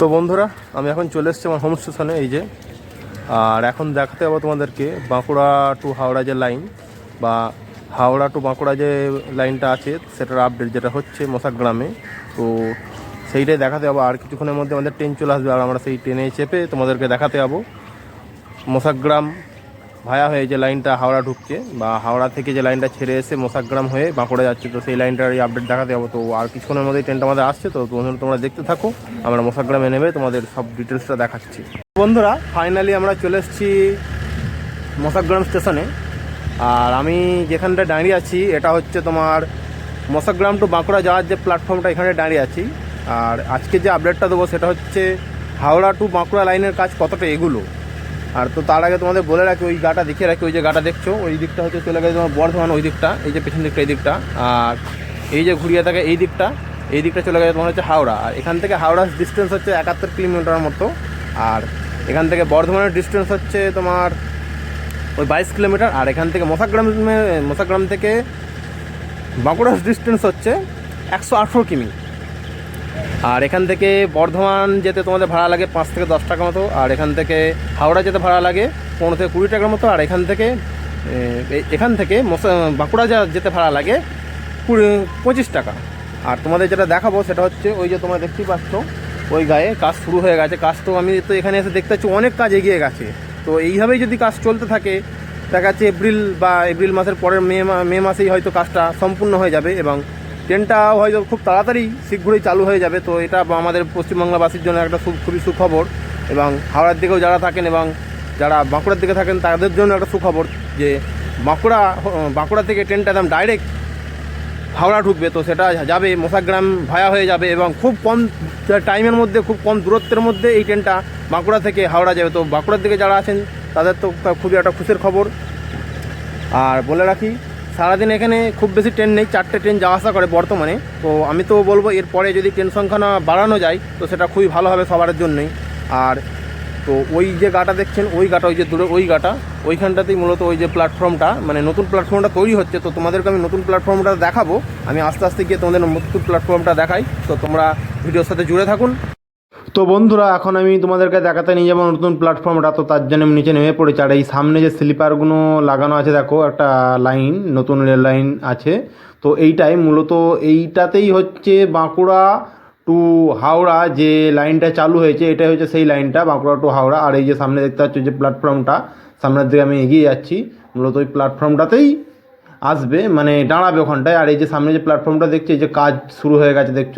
তো বন্ধুরা, আমি এখন চলে এসেছি আমার হোম স্টেশনে এই যে। আর এখন দেখাতে যাব তোমাদেরকে বাঁকুড়া টু হাওড়া যে লাইন বা হাওড়া টু বাঁকুড়া যে লাইনটা আছে, সেটার আপডেট যেটা হচ্ছে মশাগ্রামে তো সেইটাই দেখাতে যাব। আর কিছুক্ষণের মধ্যে আমাদের ট্রেন চলে আসবে, আর আমরা সেই ট্রেনে চেপে তোমাদেরকে দেখাতে যাব। মশাগ্রাম ভায়া হয়ে যে লাইনটা হাওড়া ঢুকছে বা হাওড়া থেকে যে লাইনটা ছেড়ে এসে মশাগ্রাম হয়ে বাঁকুড়া যাচ্ছে, তো সেই লাইনটার এই আপডেট দেখাতে যাব। তো আর কিছুক্ষণের মধ্যেই ট্রেনটা আমাদের আসছে, তো তোমরা দেখতে থাকো, আমরা মশাগ্রামে নেমে তোমাদের সব ডিটেলসটা দেখাচ্ছি। বন্ধুরা ফাইনালি আমরা চলে এসেছি মশাগ্রাম স্টেশনে আর আমি যেখানটা দাঁড়িয়ে আছি, এটা হচ্ছে তোমার মশাগ্রাম টু বাঁকুড়া যাওয়ার যে প্ল্যাটফর্মটা এখানে দাঁড়িয়ে আছি। আর আজকে যে আপডেটটা দেবো, সেটা হচ্ছে হাওড়া টু বাঁকুড়া লাইনের কাজ কতটা এগুলো। আর তো তার আগে তোমাদের বলে রাখি, ওই গাটা দেখিয়ে রাখি, ওই যে গাটা দেখছ, ওই দিকটা হচ্ছে চলে গেছে তোমার বর্ধমান, ওই দিকটা, এই যে পেছন দিকটা, এই দিকটা। আর এই যে ঘুরিয়ে থাকে এই দিকটা এই দিকটা চলে গেছে তোমার হচ্ছে হাওড়া। আর এখান থেকে হাওড়ার ডিস্টেন্স হচ্ছে একাত্তর কিলোমিটার মতো। আর এখান থেকে বর্ধমানের ডিস্টেন্স হচ্ছে তোমার ওই বাইশ কিলোমিটার। আর এখান থেকে মশাগ্রাম মশাগ্রাম থেকে বাঁকুড়ার ডিস্টেন্স হচ্ছে একশো আঠেরো কিমি। আর এখান থেকে বর্ধমান যেতে তোমাদের ভাড়া লাগে পাঁচ থেকে দশ টাকা মতো, আর এখান থেকে হাওড়া যেতে ভাড়া লাগে পনেরো থেকে কুড়ি টাকার মতো, আর এখান থেকে এখান থেকে বাঁকুড়া যা যেতে ভাড়া লাগে কুড়ি, পঁচিশ টাকা। আর তোমাদের যেটা দেখাবো সেটা হচ্ছে ওই যে তোমরা দেখতেই পাচ্ছ, ওই গায়ে কাজ শুরু হয়ে গেছে। কাজ তো আমি তো এখানে এসে দেখতে পাচ্ছি অনেক কাজ এগিয়ে গেছে। তো এইভাবেই যদি কাজ চলতে থাকে, দেখা যাচ্ছে এপ্রিল বা এপ্রিল মাসের পরের মা- মে মাসেই হয়তো কাজটা সম্পূর্ণ হয়ে যাবে এবং ট্রেনটাও হয়তো খুব তাড়াতাড়ি শীঘ্রই চালু হয়ে যাবে, তো এটা আমাদের পশ্চিমবাংলাবাসীর জন্য একটা খুবই সুখবর এবং হাওড়ার দিকেও যারা থাকেন এবং যারা বাঁকুড়ার দিকে থাকেন, তাদের জন্য একটা সুখবর যে বাঁকুড়া বাঁকুড়া থেকে ট্রেনটা একদম ডাইরেক্ট হাওড়া ঢুকবে, তো সেটা যাবে মশাগ্রাম ভায়া হয়ে যাবে এবং খুব কম টাইমের মধ্যে, খুব কম দূরত্বের মধ্যে এই ট্রেনটা বাঁকুড়া থেকে হাওড়া যাবে। তো বাঁকুড়ার দিকে যারা আছেন, তাদের তো খুবই একটা খুশির খবর। আর বলে রাখি সারাদিন এখানে খুব বেশি ট্রেন নেই, চারটে ট্রেন যাওয়া আসা করে বর্তমানে। তো আমি তো বলব, এরপরে যদি ট্রেন সংখ্যা না বাড়ানো যায়, তো সেটা খুবই ভালো হবে সবার জন্যই। আর তো ওই যে গাটা দেখছেন, ওই গাটা, ওই যে দূরে ওই গাটা, ওইখানটাতেই মূলত ওই যে প্ল্যাটফর্মটা মানে নতুন প্ল্যাটফর্মটা তৈরি হচ্ছে। তো তোমাদেরকে আমি নতুন প্ল্যাটফর্মটা দেখাবো। আমি আস্তে আস্তে গিয়ে তোমাদের নতুন প্ল্যাটফর্মটা দেখাই। তো তোমরা ভিডিওর সাথে জুড়ে থাকুন। তো বন্ধুরা, এখন আমি তোমাদেরকে দেখাতে নিয়ে যাব নতুন প্ল্যাটফর্মটা তো তার জন্য আমি নিচে নেমে পড়েছি। আর এই সামনে যে স্লিপারগুলো লাগানো আছে, দেখো, একটা লাইন, নতুন রেল লাইন আছে। তো এইটাই মূলত এইটাতেই হচ্ছে বাঁকুড়া টু হাওড়া যে লাইনটা চালু হয়েছে, এটাই হচ্ছে সেই লাইনটা, বাঁকুড়া টু হাওড়া। আর এই যে সামনে দেখতে পাচ্ছ যে প্ল্যাটফর্মটা সামনের দিকে আমি এগিয়ে যাচ্ছি। মূলত ওই প্ল্যাটফর্মটাতেই আসবে মানে দাঁড়াবে ওখানটায়। আর এই যে সামনে যে প্ল্যাটফর্মটা দেখছি যে কাজ শুরু হয়ে গেছে, দেখছ?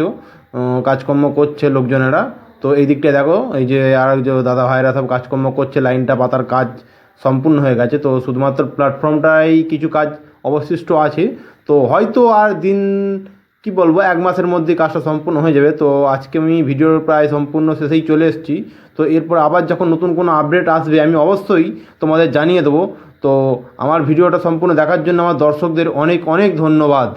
কাজকর্ম করছে লোকজনেরা। তো এই দিকটা দেখো, এই যে আর যে দাদা ভাইরা সব কাজকর্ম করছে, লাইনটা, পাতার কাজ সম্পূর্ণ হয়ে গেছে। তো শুধুমাত্র প্ল্যাটফর্মটাই কিছু কাজ অবশিষ্ট আছে। তো হয়তো আর দিন, কি বলব, এক মাসের মধ্যে কাজটা সম্পূর্ণ হয়ে যাবে। তো আজকে আমি ভিডিওর প্রায় সম্পূর্ণ শেষেই চলে এসেছি। তো এরপর আবার যখন নতুন কোনো আপডেট আসবে, আমি অবশ্যই তোমাদের জানিয়ে দেবো। তো আমার ভিডিওটা সম্পূর্ণ দেখার জন্য আমার দর্শকদের অনেক অনেক ধন্যবাদ।